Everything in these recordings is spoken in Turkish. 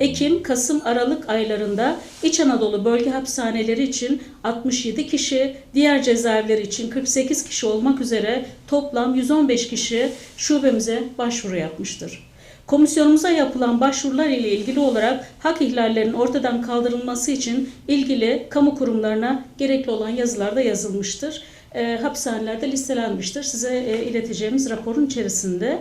Ekim, Kasım, Aralık aylarında İç Anadolu bölge hapishaneleri için 67 kişi, diğer cezaevleri için 48 kişi olmak üzere toplam 115 kişi şubemize başvuru yapmıştır. Komisyonumuza yapılan başvurular ile ilgili olarak hak ihlallerinin ortadan kaldırılması için ilgili kamu kurumlarına gerekli olan yazılar da yazılmıştır. E, hapishanelerde listelenmiştir. Size e, ileteceğimiz raporun içerisinde.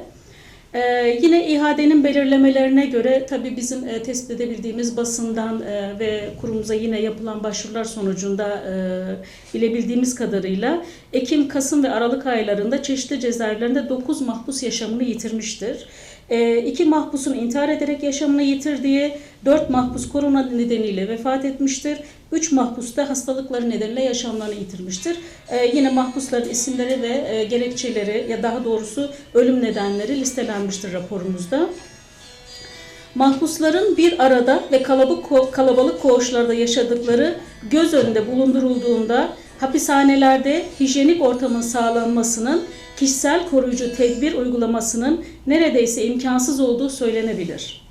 Ee, yine ihadenin belirlemelerine göre tabii bizim e, tespit edebildiğimiz basından e, ve kurumuza yine yapılan başvurular sonucunda e, bilebildiğimiz kadarıyla Ekim, Kasım ve Aralık aylarında çeşitli cezaevlerinde 9 mahpus yaşamını yitirmiştir. E, iki mahpusun intihar ederek yaşamını yitirdiği, 4 mahpus korona nedeniyle vefat etmiştir. 3 mahpus da hastalıkları nedeniyle yaşamlarını yitirmiştir. E, yine mahpusların isimleri ve e, gerekçeleri ya daha doğrusu ölüm nedenleri listelenmiştir raporumuzda. Mahpusların bir arada ve kalabalık, kalabalık koğuşlarda yaşadıkları göz önünde bulundurulduğunda hapishanelerde hijyenik ortamın sağlanmasının kişisel koruyucu tedbir uygulamasının neredeyse imkansız olduğu söylenebilir.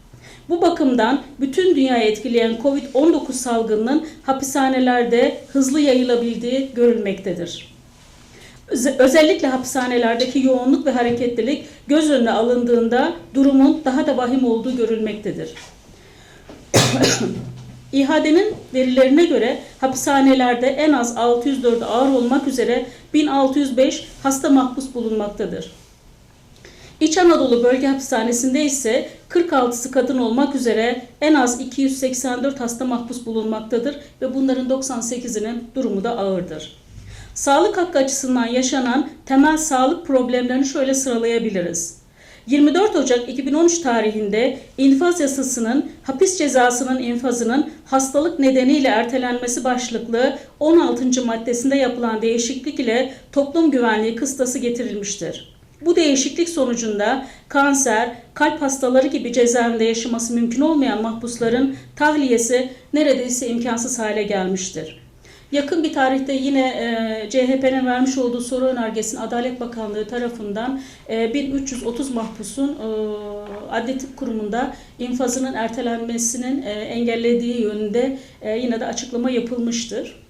Bu bakımdan bütün dünyayı etkileyen COVID-19 salgınının hapishanelerde hızlı yayılabildiği görülmektedir. Öze- Özellikle hapishanelerdeki yoğunluk ve hareketlilik göz önüne alındığında durumun daha da vahim olduğu görülmektedir. İHA'denin verilerine göre hapishanelerde en az 604 ağır olmak üzere 1605 hasta mahpus bulunmaktadır. İç Anadolu Bölge Hapishanesi'nde ise 46'sı kadın olmak üzere en az 284 hasta mahpus bulunmaktadır ve bunların 98'inin durumu da ağırdır. Sağlık hakkı açısından yaşanan temel sağlık problemlerini şöyle sıralayabiliriz. 24 Ocak 2013 tarihinde infaz yasasının hapis cezasının infazının hastalık nedeniyle ertelenmesi başlıklı 16. maddesinde yapılan değişiklik ile toplum güvenliği kıstası getirilmiştir. Bu değişiklik sonucunda kanser, kalp hastaları gibi cezaevinde yaşaması mümkün olmayan mahpusların tahliyesi neredeyse imkansız hale gelmiştir. Yakın bir tarihte yine e, CHP'nin vermiş olduğu soru önergesinin Adalet Bakanlığı tarafından e, 1330 mahpusun e, Adli Tıp Kurumu'nda infazının ertelenmesinin e, engellediği yönünde e, yine de açıklama yapılmıştır.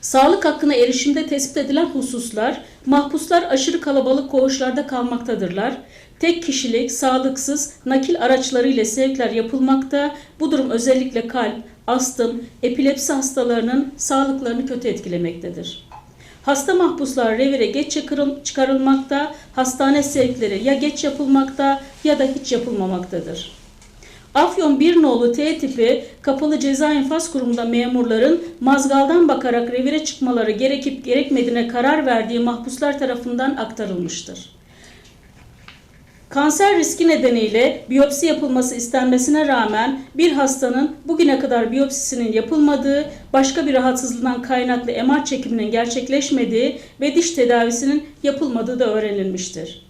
Sağlık hakkına erişimde tespit edilen hususlar, mahpuslar aşırı kalabalık koğuşlarda kalmaktadırlar. Tek kişilik, sağlıksız, nakil araçlarıyla sevkler yapılmakta. Bu durum özellikle kalp, astım, epilepsi hastalarının sağlıklarını kötü etkilemektedir. Hasta mahpuslar revire geç çıkarıl- çıkarılmakta, hastane sevkleri ya geç yapılmakta ya da hiç yapılmamaktadır. Afyon 1 nolu T tipi kapalı ceza infaz kurumunda memurların mazgaldan bakarak revire çıkmaları gerekip gerekmediğine karar verdiği mahpuslar tarafından aktarılmıştır. Kanser riski nedeniyle biyopsi yapılması istenmesine rağmen bir hastanın bugüne kadar biyopsisinin yapılmadığı, başka bir rahatsızlığından kaynaklı MR çekiminin gerçekleşmediği ve diş tedavisinin yapılmadığı da öğrenilmiştir.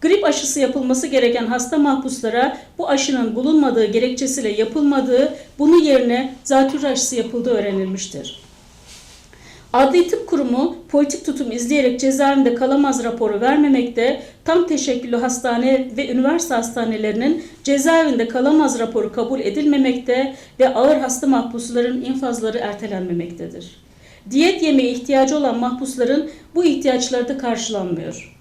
Grip aşısı yapılması gereken hasta mahpuslara bu aşının bulunmadığı gerekçesiyle yapılmadığı, bunun yerine zatürre aşısı yapıldığı öğrenilmiştir. Adli Tıp Kurumu politik tutum izleyerek cezaevinde kalamaz raporu vermemekte, tam teşekküllü hastane ve üniversite hastanelerinin cezaevinde kalamaz raporu kabul edilmemekte ve ağır hasta mahpusların infazları ertelenmemektedir. Diyet yemeye ihtiyacı olan mahpusların bu ihtiyaçları da karşılanmıyor.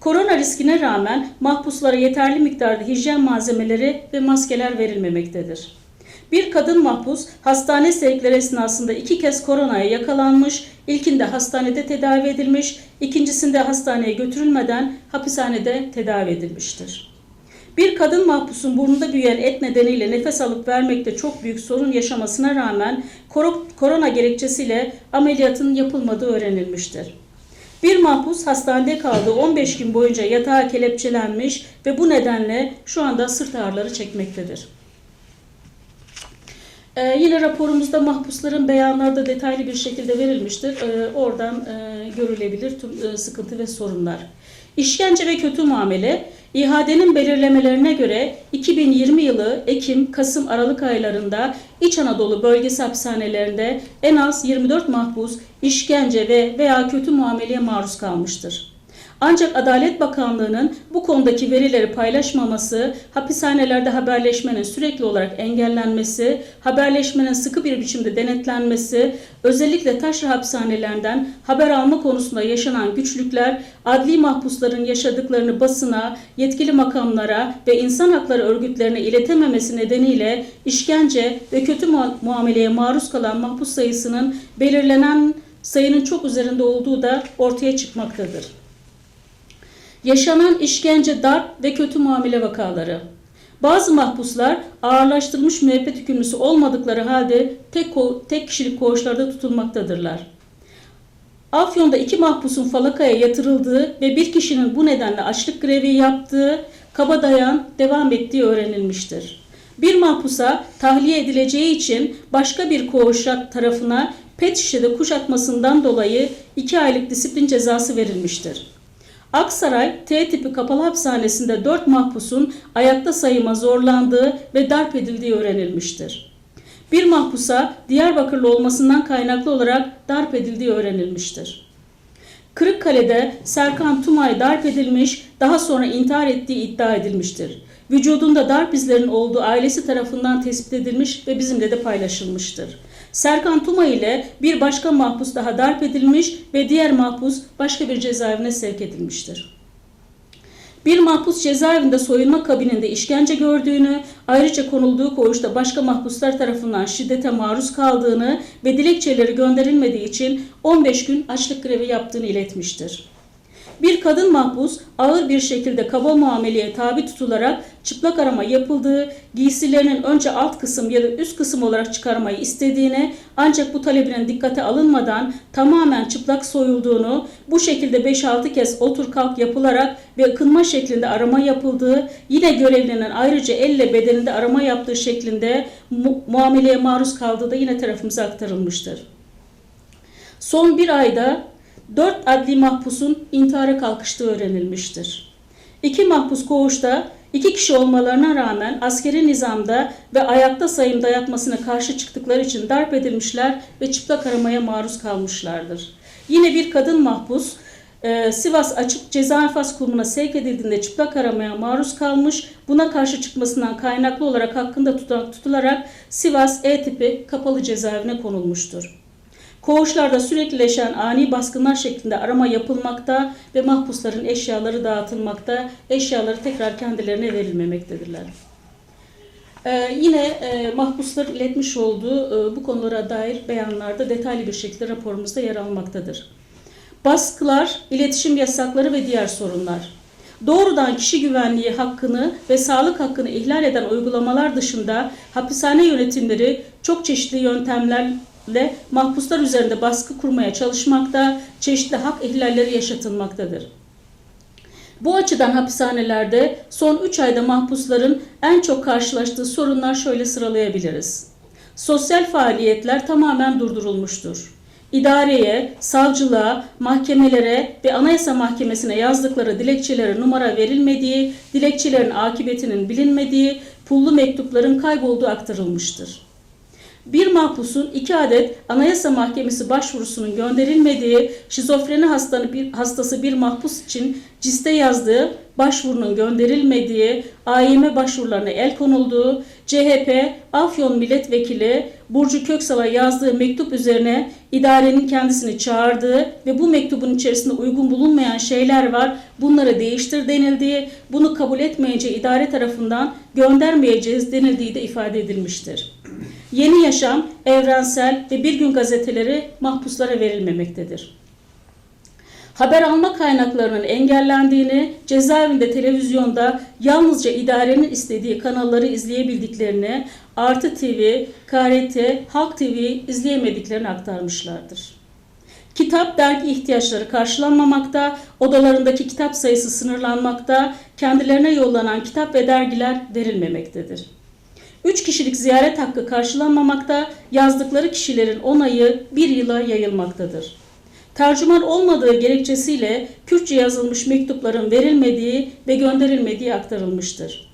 Korona riskine rağmen mahpuslara yeterli miktarda hijyen malzemeleri ve maskeler verilmemektedir. Bir kadın mahpus hastane sevkleri esnasında iki kez koronaya yakalanmış, ilkinde hastanede tedavi edilmiş, ikincisinde hastaneye götürülmeden hapishanede tedavi edilmiştir. Bir kadın mahpusun burnunda büyüyen et nedeniyle nefes alıp vermekte çok büyük sorun yaşamasına rağmen koro- korona gerekçesiyle ameliyatın yapılmadığı öğrenilmiştir. Bir mahpus hastanede kaldığı 15 gün boyunca yatağa kelepçelenmiş ve bu nedenle şu anda sırt ağrıları çekmektedir. Ee, yine raporumuzda mahpusların beyanları da detaylı bir şekilde verilmiştir. Ee, oradan e, görülebilir tüm e, sıkıntı ve sorunlar. İşkence ve kötü muamele, İHA'denin belirlemelerine göre 2020 yılı Ekim, Kasım, Aralık aylarında İç Anadolu bölgesi hapishanelerinde en az 24 mahpus işkence ve veya kötü muameleye maruz kalmıştır. Ancak Adalet Bakanlığı'nın bu konudaki verileri paylaşmaması, hapishanelerde haberleşmenin sürekli olarak engellenmesi, haberleşmenin sıkı bir biçimde denetlenmesi, özellikle taşra hapishanelerinden haber alma konusunda yaşanan güçlükler, adli mahpusların yaşadıklarını basına, yetkili makamlara ve insan hakları örgütlerine iletememesi nedeniyle işkence ve kötü mua- muameleye maruz kalan mahpus sayısının belirlenen sayının çok üzerinde olduğu da ortaya çıkmaktadır. Yaşanan işkence, darp ve kötü muamele vakaları. Bazı mahpuslar ağırlaştırılmış müebbet hükümlüsü olmadıkları halde tek, tek kişilik koğuşlarda tutulmaktadırlar. Afyon'da iki mahpusun falakaya yatırıldığı ve bir kişinin bu nedenle açlık grevi yaptığı, kabadayan devam ettiği öğrenilmiştir. Bir mahpusa tahliye edileceği için başka bir koğuş tarafına pet şişede kuşatmasından dolayı 2 aylık disiplin cezası verilmiştir. Aksaray T tipi kapalı hapishanesinde 4 mahpusun ayakta sayıma zorlandığı ve darp edildiği öğrenilmiştir. Bir mahpusa Diyarbakırlı olmasından kaynaklı olarak darp edildiği öğrenilmiştir. Kırıkkale'de Serkan Tumay darp edilmiş, daha sonra intihar ettiği iddia edilmiştir. Vücudunda darp izlerinin olduğu ailesi tarafından tespit edilmiş ve bizimle de paylaşılmıştır. Serkan Tumay ile bir başka mahpus daha darp edilmiş ve diğer mahpus başka bir cezaevine sevk edilmiştir. Bir mahpus cezaevinde soyunma kabininde işkence gördüğünü, ayrıca konulduğu koğuşta başka mahpuslar tarafından şiddete maruz kaldığını ve dilekçeleri gönderilmediği için 15 gün açlık grevi yaptığını iletmiştir. Bir kadın mahpus ağır bir şekilde kaba muameleye tabi tutularak çıplak arama yapıldığı, giysilerinin önce alt kısım ya da üst kısım olarak çıkarmayı istediğini ancak bu talebinin dikkate alınmadan tamamen çıplak soyulduğunu, bu şekilde 5-6 kez otur kalk yapılarak ve ıkınma şeklinde arama yapıldığı, yine görevlinin ayrıca elle bedeninde arama yaptığı şeklinde mu- muameleye maruz kaldığı da yine tarafımıza aktarılmıştır. Son bir ayda 4 adli mahpusun intihara kalkıştığı öğrenilmiştir. İki mahpus koğuşta iki kişi olmalarına rağmen askeri nizamda ve ayakta sayım dayatmasına karşı çıktıkları için darp edilmişler ve çıplak aramaya maruz kalmışlardır. Yine bir kadın mahpus e, Sivas Açık Ceza Enfaz Kurumu'na sevk edildiğinde çıplak aramaya maruz kalmış. Buna karşı çıkmasından kaynaklı olarak hakkında tutularak Sivas E tipi kapalı cezaevine konulmuştur. Koğuşlarda süreklileşen ani baskınlar şeklinde arama yapılmakta ve mahpusların eşyaları dağıtılmakta, eşyaları tekrar kendilerine verilmemektedirler. Ee, yine e, mahpusların iletmiş olduğu e, bu konulara dair beyanlarda detaylı bir şekilde raporumuzda yer almaktadır. Baskılar, iletişim yasakları ve diğer sorunlar. Doğrudan kişi güvenliği hakkını ve sağlık hakkını ihlal eden uygulamalar dışında hapishane yönetimleri çok çeşitli yöntemlerle mahpuslar üzerinde baskı kurmaya çalışmakta, çeşitli hak ihlalleri yaşatılmaktadır. Bu açıdan hapishanelerde son 3 ayda mahpusların en çok karşılaştığı sorunlar şöyle sıralayabiliriz. Sosyal faaliyetler tamamen durdurulmuştur. İdareye, savcılığa, mahkemelere ve Anayasa Mahkemesi'ne yazdıkları dilekçelere numara verilmediği, dilekçelerin akıbetinin bilinmediği, pullu mektupların kaybolduğu aktarılmıştır. Bir mahpusun iki adet Anayasa Mahkemesi başvurusunun gönderilmediği, şizofreni hastanı bir, hastası bir mahpus için ciste yazdığı, başvurunun gönderilmediği, AYM başvurularına el konulduğu, CHP Afyon Milletvekili Burcu Köksal'a yazdığı mektup üzerine idarenin kendisini çağırdığı ve bu mektubun içerisinde uygun bulunmayan şeyler var, bunları değiştir denildiği, bunu kabul etmeyince idare tarafından göndermeyeceğiz denildiği de ifade edilmiştir. Yeni Yaşam, Evrensel ve Bir Gün gazeteleri mahpuslara verilmemektedir. Haber alma kaynaklarının engellendiğini, cezaevinde televizyonda yalnızca idarenin istediği kanalları izleyebildiklerini, Artı TV, KRT, Halk TV izleyemediklerini aktarmışlardır. Kitap, dergi ihtiyaçları karşılanmamakta, odalarındaki kitap sayısı sınırlanmakta, kendilerine yollanan kitap ve dergiler verilmemektedir. 3 kişilik ziyaret hakkı karşılanmamakta, yazdıkları kişilerin onayı bir yıla yayılmaktadır. Tercüman olmadığı gerekçesiyle Kürtçe yazılmış mektupların verilmediği ve gönderilmediği aktarılmıştır.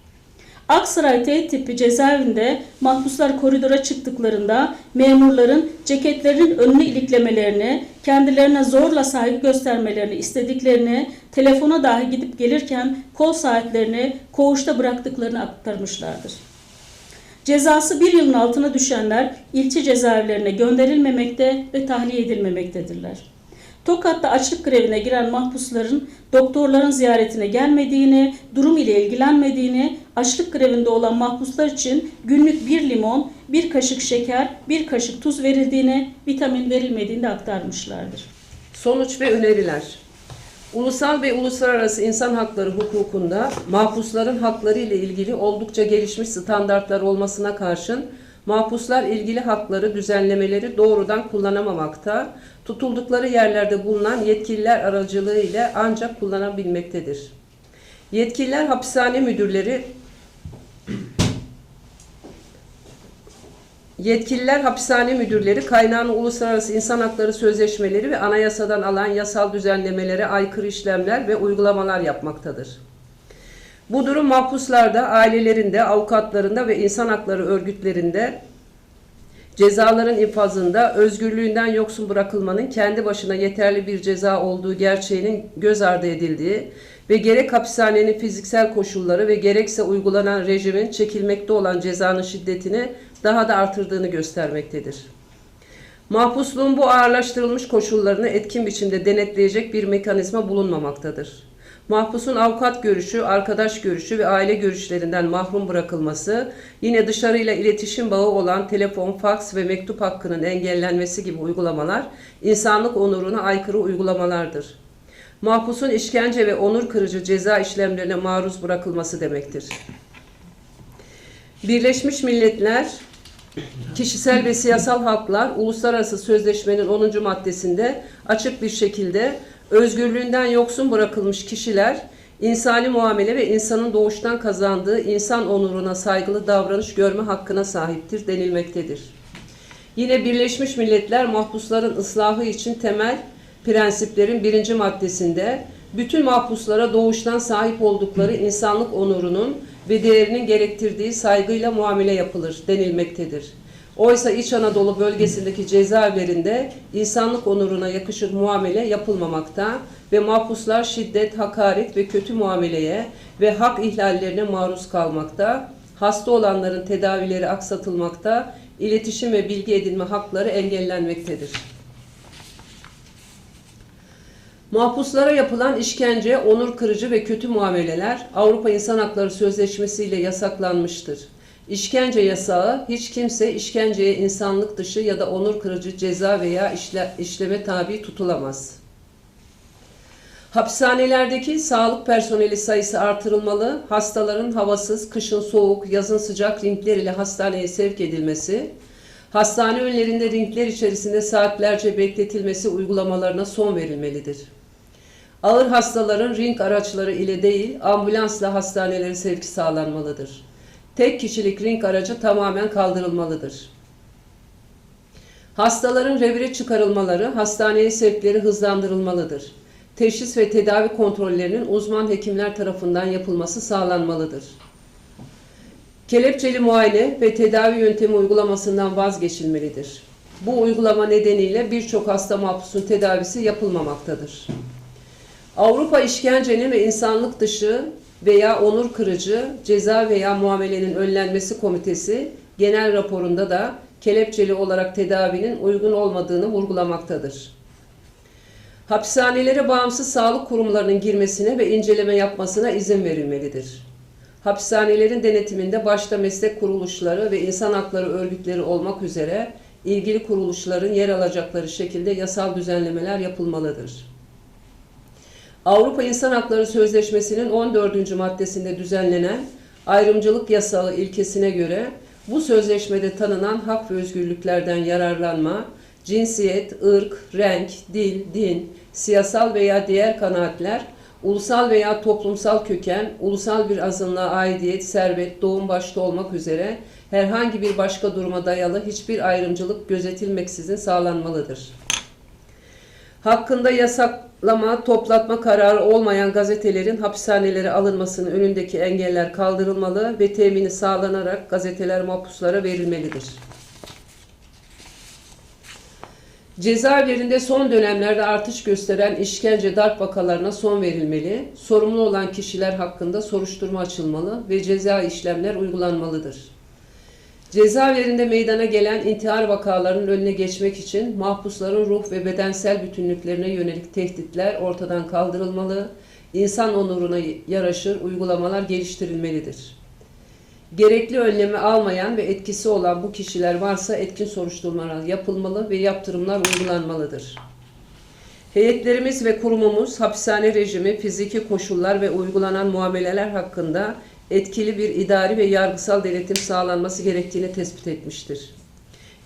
Aksaray T tipi cezaevinde mahpuslar koridora çıktıklarında memurların ceketlerinin önünü iliklemelerini, kendilerine zorla saygı göstermelerini istediklerini, telefona dahi gidip gelirken kol saatlerini koğuşta bıraktıklarını aktarmışlardır. Cezası bir yılın altına düşenler ilçe cezaevlerine gönderilmemekte ve tahliye edilmemektedirler. Tokat'ta açlık grevine giren mahpusların doktorların ziyaretine gelmediğini, durum ile ilgilenmediğini, açlık grevinde olan mahpuslar için günlük bir limon, bir kaşık şeker, bir kaşık tuz verildiğini, vitamin verilmediğini de aktarmışlardır. Sonuç ve öneriler. Ulusal ve uluslararası insan hakları hukukunda mahpusların hakları ile ilgili oldukça gelişmiş standartlar olmasına karşın mahpuslar ilgili hakları düzenlemeleri doğrudan kullanamamakta, tutuldukları yerlerde bulunan yetkililer aracılığı ile ancak kullanabilmektedir. Yetkililer hapishane müdürleri Yetkililer hapishane müdürleri kaynağını uluslararası insan hakları sözleşmeleri ve anayasadan alan yasal düzenlemelere aykırı işlemler ve uygulamalar yapmaktadır. Bu durum mahpuslarda, ailelerinde, avukatlarında ve insan hakları örgütlerinde cezaların infazında özgürlüğünden yoksun bırakılmanın kendi başına yeterli bir ceza olduğu gerçeğinin göz ardı edildiği ve gerek hapishanenin fiziksel koşulları ve gerekse uygulanan rejimin çekilmekte olan cezanın şiddetini daha da artırdığını göstermektedir. Mahpusluğun bu ağırlaştırılmış koşullarını etkin biçimde denetleyecek bir mekanizma bulunmamaktadır. Mahpusun avukat görüşü, arkadaş görüşü ve aile görüşlerinden mahrum bırakılması, yine dışarıyla iletişim bağı olan telefon, faks ve mektup hakkının engellenmesi gibi uygulamalar insanlık onuruna aykırı uygulamalardır. Mahpusun işkence ve onur kırıcı ceza işlemlerine maruz bırakılması demektir. Birleşmiş Milletler Kişisel ve Siyasal Haklar Uluslararası Sözleşmenin 10. maddesinde açık bir şekilde özgürlüğünden yoksun bırakılmış kişiler insani muamele ve insanın doğuştan kazandığı insan onuruna saygılı davranış görme hakkına sahiptir denilmektedir. Yine Birleşmiş Milletler mahpusların ıslahı için temel prensiplerin birinci maddesinde bütün mahpuslara doğuştan sahip oldukları insanlık onurunun ve değerinin gerektirdiği saygıyla muamele yapılır denilmektedir. Oysa İç Anadolu bölgesindeki cezaevlerinde insanlık onuruna yakışır muamele yapılmamakta ve mahpuslar şiddet, hakaret ve kötü muameleye ve hak ihlallerine maruz kalmakta, hasta olanların tedavileri aksatılmakta, iletişim ve bilgi edinme hakları engellenmektedir. Mahpuslara yapılan işkence, onur kırıcı ve kötü muameleler Avrupa İnsan Hakları Sözleşmesi ile yasaklanmıştır. İşkence yasağı hiç kimse işkenceye insanlık dışı ya da onur kırıcı ceza veya işle, işleme tabi tutulamaz. Hapishanelerdeki sağlık personeli sayısı artırılmalı, hastaların havasız, kışın soğuk, yazın sıcak ringler ile hastaneye sevk edilmesi, hastane önlerinde ringler içerisinde saatlerce bekletilmesi uygulamalarına son verilmelidir. Ağır hastaların ring araçları ile değil, ambulansla hastanelere sevki sağlanmalıdır. Tek kişilik ring aracı tamamen kaldırılmalıdır. Hastaların revire çıkarılmaları, hastaneye sevkleri hızlandırılmalıdır. Teşhis ve tedavi kontrollerinin uzman hekimler tarafından yapılması sağlanmalıdır. Kelepçeli muayene ve tedavi yöntemi uygulamasından vazgeçilmelidir. Bu uygulama nedeniyle birçok hasta mahpusun tedavisi yapılmamaktadır. Avrupa işkencenin ve insanlık dışı veya onur kırıcı ceza veya muamelenin önlenmesi komitesi genel raporunda da kelepçeli olarak tedavinin uygun olmadığını vurgulamaktadır. Hapishanelere bağımsız sağlık kurumlarının girmesine ve inceleme yapmasına izin verilmelidir. Hapishanelerin denetiminde başta meslek kuruluşları ve insan hakları örgütleri olmak üzere ilgili kuruluşların yer alacakları şekilde yasal düzenlemeler yapılmalıdır. Avrupa İnsan Hakları Sözleşmesi'nin 14. maddesinde düzenlenen ayrımcılık yasağı ilkesine göre bu sözleşmede tanınan hak ve özgürlüklerden yararlanma, cinsiyet, ırk, renk, dil, din, siyasal veya diğer kanaatler, ulusal veya toplumsal köken, ulusal bir azınlığa aidiyet, servet, doğum başta olmak üzere herhangi bir başka duruma dayalı hiçbir ayrımcılık gözetilmeksizin sağlanmalıdır. Hakkında yasak Lama, toplatma kararı olmayan gazetelerin hapishanelere alınmasının önündeki engeller kaldırılmalı ve temini sağlanarak gazeteler mahpuslara verilmelidir. Cezaevlerinde son dönemlerde artış gösteren işkence darp vakalarına son verilmeli, sorumlu olan kişiler hakkında soruşturma açılmalı ve ceza işlemler uygulanmalıdır. Cezaevlerinde meydana gelen intihar vakalarının önüne geçmek için mahpusların ruh ve bedensel bütünlüklerine yönelik tehditler ortadan kaldırılmalı, insan onuruna yaraşır uygulamalar geliştirilmelidir. Gerekli önlemi almayan ve etkisi olan bu kişiler varsa etkin soruşturmalar yapılmalı ve yaptırımlar uygulanmalıdır. Heyetlerimiz ve kurumumuz hapishane rejimi, fiziki koşullar ve uygulanan muameleler hakkında etkili bir idari ve yargısal denetim sağlanması gerektiğini tespit etmiştir.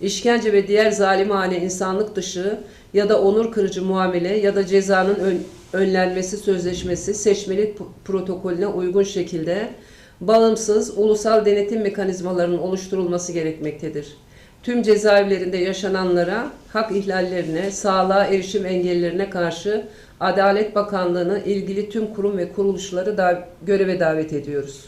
İşkence ve diğer zalimane insanlık dışı ya da onur kırıcı muamele ya da cezanın ön- önlenmesi sözleşmesi seçmelik protokolüne uygun şekilde bağımsız ulusal denetim mekanizmalarının oluşturulması gerekmektedir. Tüm cezaevlerinde yaşananlara, hak ihlallerine, sağlığa erişim engellerine karşı Adalet Bakanlığı'nı ilgili tüm kurum ve kuruluşları da göreve davet ediyoruz.